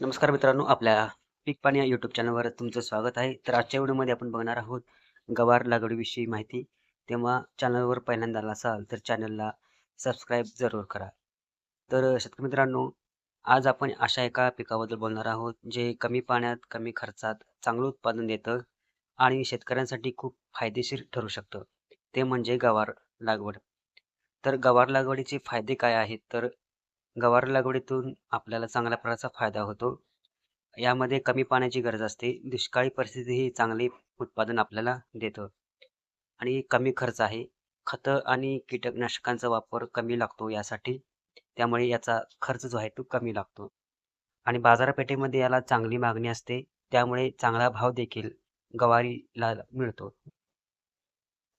नमस्कार मित्रांनो आपल्या पीक पाणी या यूट्यूब चॅनलवर तुमचं स्वागत आहे. तर आजच्या व्हिडिओमध्ये आपण बघणार आहोत गवार लागवडीविषयी माहिती. तेव्हा चॅनलवर पहिल्यांदा आला असाल तर चॅनलला सबस्क्राईब जरूर करा. तर शेतकरी मित्रांनो आज आपण अशा एका पिकाबद्दल बोलणार आहोत जे कमी पाण्यात कमी खर्चात चांगलं उत्पादन देतं आणि शेतकऱ्यांसाठी खूप फायदेशीर ठरू शकतं. ते म्हणजे गवार लागवड. तर गवार लागवडीचे फायदे काय आहेत? तर गवार लागवडीतून आपल्याला चांगल्या प्रकारचा फायदा होतो. यामध्ये कमी पाण्याची गरज असते. दुष्काळी परिस्थिती ही चांगले उत्पादन आपल्याला देतं. आणि कमी खर्च आहे. खतं आणि कीटकनाशकांचा वापर कमी लागतो यासाठी. त्यामुळे याचा खर्च जो आहे तो कमी लागतो. आणि बाजारपेठेमध्ये याला चांगली मागणी असते. त्यामुळे चांगला भाव देखील गवारीला मिळतो.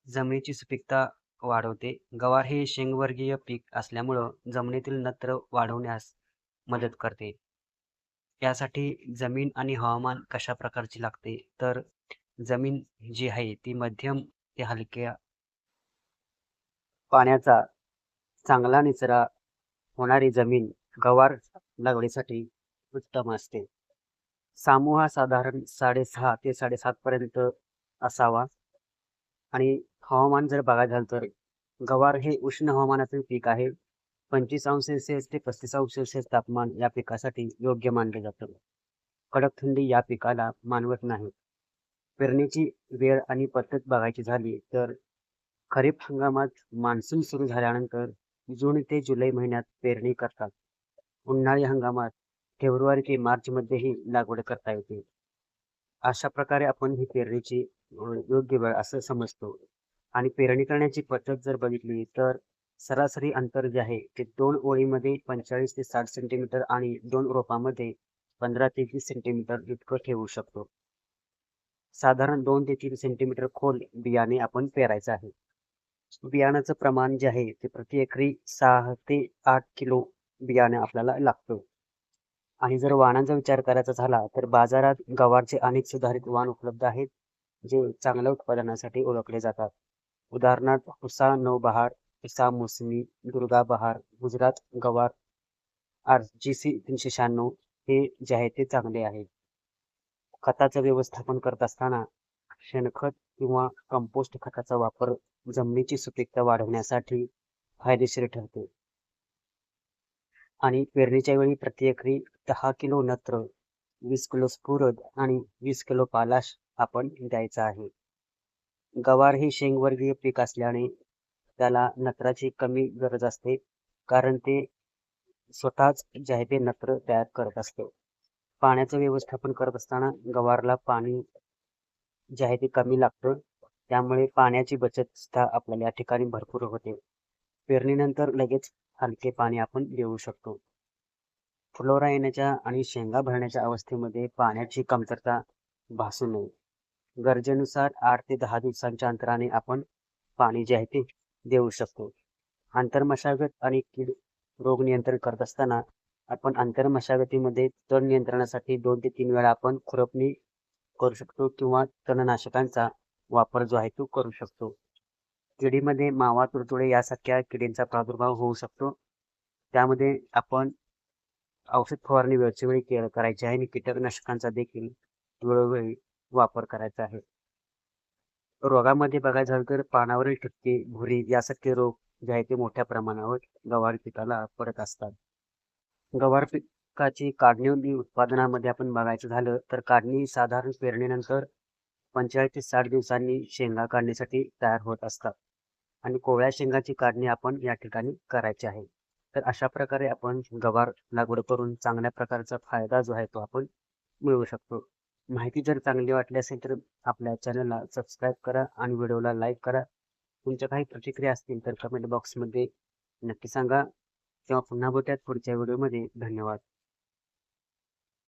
जमिनीची सुपीकता वाढवते. गवार हे शेंगवर्गीय पीक असल्यामुळं जमिनीतील नत्र वाढवण्यास मदत करते. यासाठी जमीन आणि हवामान कशा प्रकारची लागते? तर जमीन जी आहे ती मध्यम ते हलक्या पाण्याचा चांगला निचरा होणारी जमीन गवार लागवडीसाठी उत्तम असते. सामूहा साधारण साडेसहा ते साडेसात पर्यंत असावा आणि हवामान जर बघायचं झालं तर? गवार हे उष्ण हवामानातील पीक आहे. पंचवीस अंश सेल्सिअस ते पस्तीस अंश सेल्सिअस तापमान या पिकासाठी योग्य मानले जातं. कडक थंडी या पिकाला मानवत नाही. पेरणीची वेळ आणि पद्धत बघायची झाली तर? खरीप हंगामात मान्सून सुरू झाल्यानंतर जून ते जुलै महिन्यात पेरणी करतात. उन्हाळी हंगामात फेब्रुवारी ते मार्चमध्येही लागवड करता येते. अशा प्रकारे आपण ही पेरणीची योग्य वेळ असं समजतो. आणि पेरणी करण्याची पद्धत जर बघितली तर सरासरी अंतर जे आहे ते दोन ओळीमध्ये पंचेचाळीस ते साठ सेंटीमीटर आणि दोन रोपामध्ये पंधरा ते वीस सेंटीमीटर इतकं ठेवू शकतो. साधारण दोन ते तीन सेंटीमीटर खोल बियाणे आपण पेरायचं आहे. बियाण्याचं प्रमाण जे आहे ते प्रति एकरी सहा ते आठ किलो बियाणे आपल्याला लागतं. आणि जर वाणांचा विचार करायचा झाला तर बाजारात गवारचे अनेक सुधारित वाण उपलब्ध आहेत जे चांगल्या उत्पादनासाठी ओळखले जातात. उदाहरणार्थ उसा नवबहार पिसा मोसमी दुर्गा बहार गुजरात गवार आर जी सी तीनशे शहाण्णव हे जे आहे ते चांगले आहे. खताचं व्यवस्थापन करत असताना शेणखत किंवा कंपोस्ट खताचा वापर जमिनीची सुपीकता वाढवण्यासाठी फायदेशीर ठरते. आणि पेरणीच्या वेळी प्रत्येकरी दहा किलो नत्र वीस किलो स्फुरद आणि वीस किलो पालाश आपण द्यायचा आहे. गवार हे शेंगवर्गीय पीक असल्याने त्याला नत्राची कमी गरज असते कारण ते स्वतःच जे नत्र तयार करत असते. पाण्याचं व्यवस्थापन करत असताना गवारला पाणी जे आहे ते कमी लागतं त्यामुळे पाण्याची बचत सुद्धा आपल्याला या ठिकाणी भरपूर होते. पेरणीनंतर लगेच हलके पाणी आपण देऊ शकतो. फुलोरा येण्याच्या आणि शेंगा भरण्याच्या अवस्थेमध्ये पाण्याची कमतरता भासू नये. गरजेनुसार आठ ते दहा दिवसांच्या अंतराने आपण पाणी जे आहे ते देऊ शकतो. आंतरमशागत आणि कीड रोग नियंत्रण करत असताना आपण आंतरमशागतीमध्ये तण नियंत्रणासाठी दोन ते तीन वेळा आपण खुरपणी करू शकतो किंवा तणनाशकांचा वापर जो आहे तो करू शकतो. किडीमध्ये मावा तुडतुडे यासारख्या किडींचा प्रादुर्भाव होऊ शकतो. त्यामध्ये आपण औषध फवारणी वेळच्या वेळी करायची आहे आणि कीटकनाशकांचा देखील वेळोवेळी वापर करायचा आहे. रोगामध्ये बघायचं झालं तर पानावरील ठिपके भुरी यासारखे रोग जे आहे ते मोठ्या प्रमाणावर गवार पिकाला पडत असतात. गवार पिकाची काढणी उत्पादनामध्ये आपण बघायचं झालं तर काढणी साधारण पेरणीनंतर पंचेचाळीस ते साठ दिवसांनी शेंगा काढण्यासाठी तयार होत असतात. आणि कोवळ्या शेंगाची काढणी आपण या ठिकाणी करायची आहे. तर अशा प्रकारे आपण गवार लागवड करून चांगल्या प्रकारचा फायदा जो आहे तो आपण मिळवू शकतो. माहिती जर चांगली वाटली असेल तर आपल्या चॅनलला सबस्क्राईब करा आणि व्हिडिओला लाईक करा. तुमच्या काही प्रतिक्रिया असतील तर कमेंट बॉक्समध्ये नक्की सांगा. किंवा पुन्हा बोलत्यात पुढच्या व्हिडिओमध्ये. धन्यवाद.